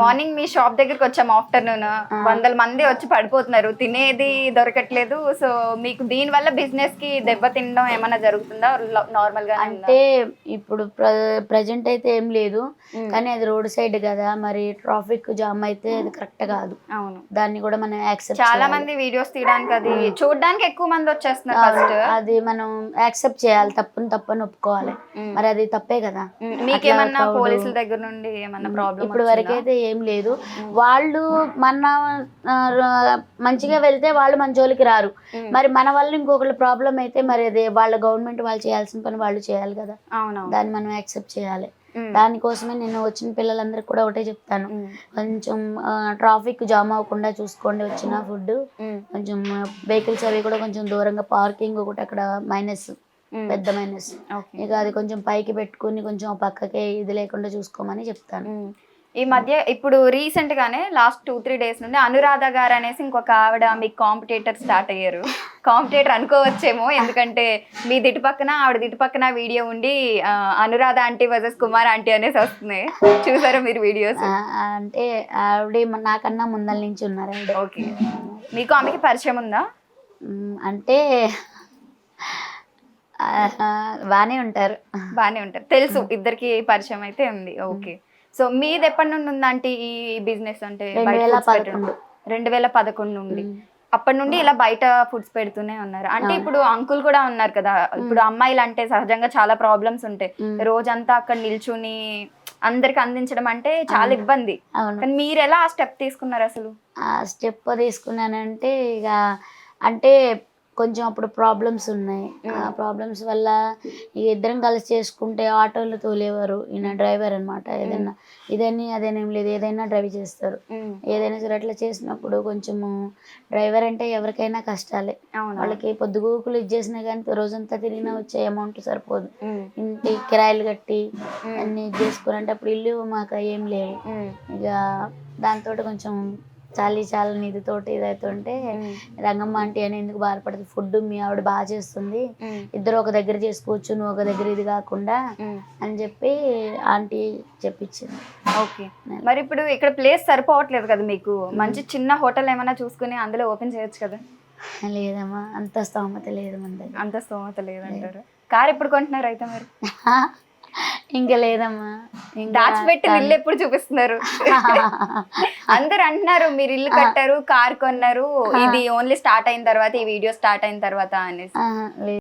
Morning మీ shop దగ్గరికి వచ్చాము afternoon. వందల మంది వచ్చి పడిపోతున్నారు. తినేది దొరకట్లేదు. సో మీకు దీని వల్ల బిజినెస్కి దెబ్బ తినడం ఏమైనా జరుగుతుందా? నార్మల్గా అంటే ఇప్పుడు ప్రజెంట్ అయితే ఏం లేదు. కానీ అది రోడ్ సైడ్ కదా మరి ట్రాఫిక్ జామ్ అయితే అది కరెక్ట్ కాదు. అవును. దాన్ని కూడా మనం యాక్సెప్ట్ చాలా మంది వీడియోస్ తీయడానికి అది చూడడానికి ఎక్కువ మంది వచ్చేస్తున్నారు ఫస్ట్ అది మనం యాక్సెప్ట్ చేయాలి. తప్పుని తప్పని ఒప్పుకోవాలి. మరి అది తప్పే కదా. మీకేమన్నా పోలీసుల దగ్గర నుండి ఏమన్నా ప్రాబ్లం ఇప్పుడు వరకైతే ఏం లేదు. వాళ్ళు మన మంచిగా వెళ్తే వాళ్ళు మంచోళ్ళకి రారు. మరి మన వల్ల ఇంకొకళ్ళు ప్రాబ్లం అయితే మరి అది వాళ్ళ గవర్నమెంట్ వాళ్ళు చేయాల్సిన పని వాళ్ళు చేయాలి కదా. దాన్ని మనం యాక్సెప్ట్ చేయాలి. దానికోసమే నేను వచ్చిన పిల్లలందరికీ కూడా ఒకటే చెప్తాను. కొంచెం ట్రాఫిక్ జామ్ అవ్వకుండా చూసుకోండి వచ్చిన ఫుడ్. కొంచెం వెహికల్స్ అవి కూడా కొంచెం దూరంగా పార్కింగ్ ఒకటి అక్కడ మైనస్. పెద్ద మైనస్. ఇక అది కొంచెం పైకి పెట్టుకుని కొంచెం పక్కకే ఇది లేకుండా చూసుకోమని చెప్తాను. ఈ మధ్య ఇప్పుడు రీసెంట్ గానే లాస్ట్ టూ త్రీ డేస్ నుండి అనురాధ గారు అనేసి ఇంకొక ఆవిడ మీకు కాంపిటేటర్ స్టార్ట్ అయ్యారు. కాంపిటేటర్ అనుకోవచ్చేమో ఎందుకంటే మీ దిటు పక్కన ఆవిడ దిటు పక్కన వీడియో ఉండి Anuradha aunty versus Kumar aunty అనేసి వస్తుంది. చూసారా మీరు వీడియోస్ అంటే ఆవిడ నాకన్నా ముందల నుంచి ఉన్నారు ఆవిడ. ఓకే మీకు ఆమెకి పరిచయం ఉందా? అంటే ఆ, బాగానే ఉంటారు. బాగానే ఉంటారు. తెలుసు ఇద్దరికి పరిచయం అయితే ఉంది. ఓకే సో మీది ఎప్పటి నుండి ఉందంటే ఈ బిజినెస్ అంటే రెండు బయట foods పెట్టడం? రెండు వేల పదకొండు నుండి. అప్పటి నుండి ఇలా బయట ఫుడ్స్ పెడుతూనే ఉన్నారు. అంటే ఇప్పుడు అంకుల్ కూడా ఉన్నారు కదా. ఇప్పుడు అమ్మాయిలు అంటే సహజంగా చాలా ప్రాబ్లమ్స్ ఉంటాయి. రోజంతా అక్కడ నిల్చుని అందరికి అందించడం అంటే చాలా ఇబ్బంది. అవును. కానీ మీరు ఎలా ఆ స్టెప్ తీసుకున్నారు అసలు? ఆ స్టెప్ తీసుకున్నానంటే ఇక అంటే కొంచెం అప్పుడు ప్రాబ్లమ్స్ ఉన్నాయి. ఆ ప్రాబ్లమ్స్ వల్ల ఇక ఇద్దరం కలిసి చేసుకుంటే ఆటోలు తోలేవారు. ఈయన డ్రైవర్ అనమాట ఏదైనా ఇదని అదేనేం లేదు. ఏదైనా డ్రైవ్ చేస్తారు. ఏదైనా సరే అట్లా చేసినప్పుడు కొంచెము డ్రైవర్ అంటే ఎవరికైనా కష్టాలే. వాళ్ళకి పొద్దుగూకులు ఇచ్చేసినా కానీ రోజంతా తిరిగినా వచ్చే అమౌంట్ సరిపోదు. ఇంటి కిరాయిలు కట్టి అన్ని చేసుకుని అంటే అప్పుడు ఇల్లు మాకు ఏం లేవు ఇక దాంతో కొంచెం చాలీ చాలా నిధితోటి ఇదవుతుంటే ఉమ్, రంగమ్మ ఆంటీ అని ఎందుకు బాధపడుతుంది ఫుడ్ మీ ఆవిడ బాగా చేస్తుంది. ఇద్దరు ఒక దగ్గర చేసుకోవచ్చు నువ్వు ఒక దగ్గర ఇది కాకుండా. అని చెప్పి ఆంటీ చెప్పించింది. ఓకే. మరి ఇప్పుడు ఇక్కడ ప్లేస్ సరిపోవట్లేదు కదా మీకు? మంచి చిన్న హోటల్ ఏమైనా చూసుకుని అందులో ఓపెన్ చేయొచ్చు కదా? లేదమ్మా అంత స్తోమత లేదు మన దగ్గర. అంత స్తోమత లేదంటారు. కార్ ఎప్పుడు కొంటున్నారు అయితే మరి? ఇంకా లేదమ్మా. ఇంకా దాచిపెట్టి ఇల్లు ఎప్పుడు చూపిస్తున్నారు. అందరు అంటున్నారు మీరు ఇల్లు కట్టారు కార్ కొన్నారు ఇది ఓన్లీ స్టార్ట్ అయిన తర్వాత ఈ వీడియో స్టార్ట్ అయిన తర్వాత అనేసి.